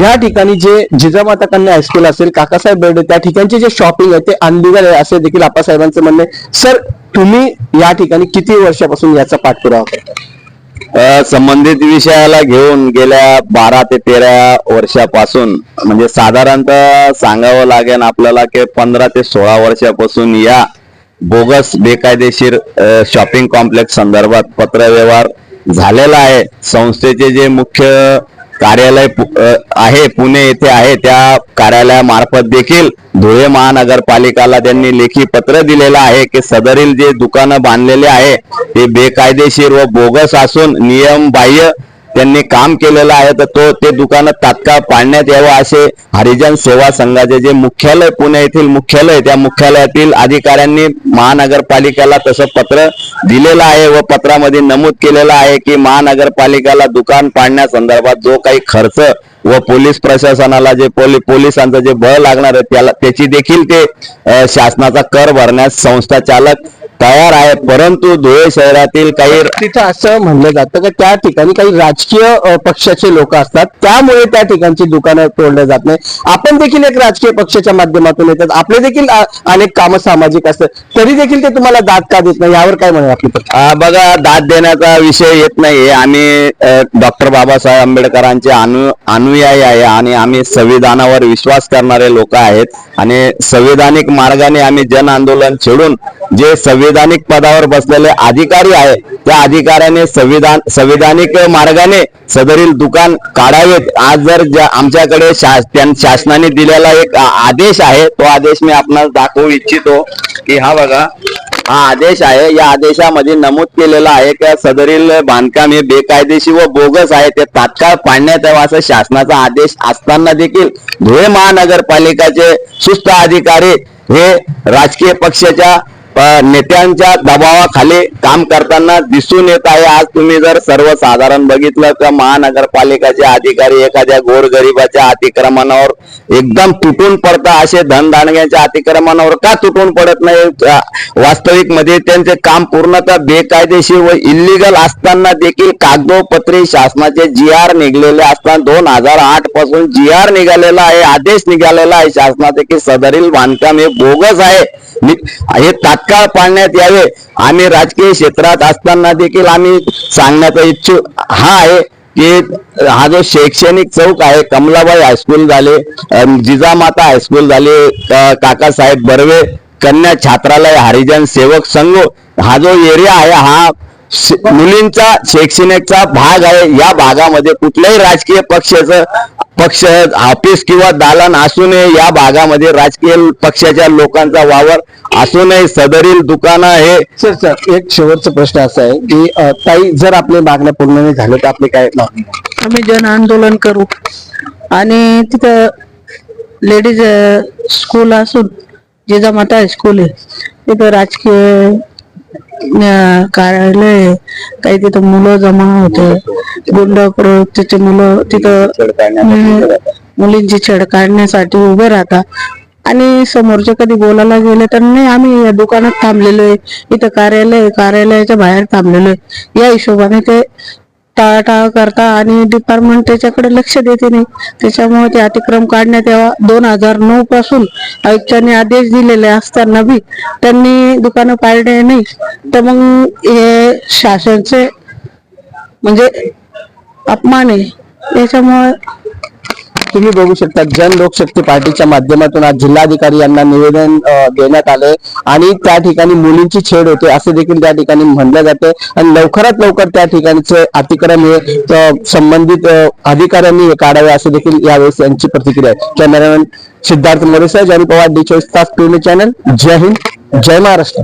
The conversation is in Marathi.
या ठिकाणी जे जिजामाता कन्या हायस्कूल असेल काकासाहेब बेर्डे त्या ठिकाणचे जे शॉपिंग आहे ते अनलिगल आहे असे देखील आप्पासाहेबांचं म्हणणं आहे. सर तुम्ही या ठिकाणी किती वर्षापासून याचा पाठपुरावा करता? संबंधित विषयाला घेऊन गेल्या बारा ते तेरा वर्षापासून म्हणजे साधारणतः सांगावं लागेल आपल्याला की पंधरा ते सोळा वर्षापासून या बोगस बेकायदेशीर शॉपिंग कॉम्प्लेक्स संदर्भात पत्रव्यवहार झालेला आहे. संस्थेचे जे मुख्य कार्यालय आहे पुणे येथे आहे त्या कार्यालयामार्फत देखील धुळे महानगरपालिकाला त्यांनी लेखी पत्र दिलेलं आहे की सदरील जे दुकानं बांधलेले आहे ते बेकायदेशीर व बोगस असून नियम बाह्य त्यांनी काम केलेलं आहे तर तो ते दुकानं तात्काळ पाडण्यात यावं असे हरिजन सेवा संघाचे जे मुख्यालय पुणे येथील मुख्यालय त्या मुख्यालयातील अधिकाऱ्यांनी महानगरपालिकेला तसं पत्र दिलेलं आहे व पत्रामध्ये नमूद केलेलं आहे की महानगरपालिकेला दुकान पाडण्यासंदर्भात जो काही खर्च व पोलीस प्रशासनाला जे पोली पोलिसांचं जे बळ लागणार आहे त्याला त्याची देखील ते शासनाचा कर भरण्यास संस्था चालक तयार आहे परंतु धुळे शहरातील काही तिथं असं म्हणलं जातं की त्या ठिकाणी काही राजकीय पक्षाचे लोक असतात. त्यामुळे त्या ठिकाणची दुकानं तोडल्या जात नाही. आपण देखील एक राजकीय पक्षाच्या माध्यमातून येतात. आपले देखील अनेक कामं सामाजिक असतात. तरी देखील ते तुम्हाला दाद का देत नाही? यावर काय म्हणा आपली बघा दाद देण्याचा विषय येत नाहीये. आम्ही डॉक्टर बाबासाहेब आंबेडकरांचे अनु अनुयायी आहे आणि आम्ही संविधानावर विश्वास करणारे लोक आहेत. आणि संविधानिक मार्गाने आम्ही जन आंदोलन छेडून जे संवैधानिक पदावर बसलेले अधिकारी आहे. त्या अधिकाऱ्याने संविधान संविधानिक मार्गाने सदरील दुकान काढावेत. आज जर आमच्याकडे शास- शासनाने दिलेला एक आदेश आहे तो आदेश मी आपणास दाखवू इच्छितो की हा बघा हा आदेश आहे. या आदेशामध्ये नमूद केलेला आहे की सदरील बांधकाम हे बेकायदेशीर व बोगस आहे. ते तात्काळ पाडण्यात यावं असं शासनाचा आदेश असताना देखील धुळे महानगरपालिकाचे सुस्त अधिकारी हे राजकीय पक्षाच्या नेत्यांच्या दबावाखाली काम करताना दिसून येत आहे. आज तुम्ही जर सर्वसाधारण बघितलं तर महानगरपालिकाचे अधिकारी एखाद्या गोरगरिबाच्या अतिक्रमणावर एकदम तुटून पडता असे धनदानग्यांच्या अतिक्रमणावर का तुटून पडत नाही? वास्तविकमध्ये त्यांचे काम पूर्णतः बेकायदेशीर व इल्लीगल असताना देखील कागदोपत्री शासनाचे जी आर निघलेले असताना दोन हजार आठपासून जी आर निघालेला आहे आदेश निघालेला आहे. शासनाचे की सदरील बांधकाम हे बोगस आहे. हे तात्काळ पाळण्यात यावे. आम्ही राजकीय क्षेत्रात असताना देखील आम्ही सांगण्याचा इच्छुक हा आहे. की हा जो शैक्षणिक चौक आहे कमलाबाई हायस्कूल झाले जिजामाता हायस्कूल झाले काकासाहेब बर्वे कन्या छात्रालय हरिजन सेवक संघ हा जो एरिया आहे हा मुलींचा शैक्षणिकचा भाग आहे. या भागामध्ये कुठल्याही राजकीय पक्षाचं पक्ष ऑफिस किंवा दालन असू नये या भागामध्ये राजकीय पक्षाच्या लोकांचा वावर असू नये सदरील दुकानं हे सर सर एक शेवटचा प्रश्न असा आहे की अ, ताई जर आपले मागण्या पूर्ण नाही झाल्या तर आपले काय आम्ही जन आंदोलन करू. आणि तिथं लेडीज स्कूल असून जिजामाता हायस्कूल आहे तिथं राजकीय कार्यालय काही तिथं मुलं जमा होते. गुंड तिथे मुलं तिथं मुलींची छेड काढण्यासाठी उभे राहतात आणि समोरचे कधी बोलायला गेले तर नाही आम्ही या दुकानात थांबलेलो आहे. इथं कार्यालय कार्यालयाच्या बाहेर थांबलेलो आहे. या हिशोबाने ते टाळाटाळ करता आणि डिपार्टमेंट त्याच्याकडे लक्ष देते नाही. त्याच्यामुळे ते अतिक्रम काढण्यात यावा. दोन हजार नऊ पासून आयुक्तांनी आदेश दिलेले असताना बी त्यांनी दुकानं पाळले नाही. तर मग हे शासनचे म्हणजे अपमान आहे. त्याच्यामुळे तुम्ही बघू शकता जन लोकशक्ती पार्टीच्या माध्यमातून आज जिल्हाधिकारी यांना निवेदन देण्यात आले आणि त्या ठिकाणी मुलींची छेड होते असे देखील त्या ठिकाणी म्हणलं जाते. आणि लवकरात लवकर त्या ठिकाणचे अतिक्रम हे संबंधित अधिकाऱ्यांनी काढावे असे देखील यावेळेस यांची प्रतिक्रिया आहे. कॅमेरामॅन सिद्धार्थ मोरेसा जरी पवार डी चोवीस तास चॅनल. जय हिंद जय महाराष्ट्र.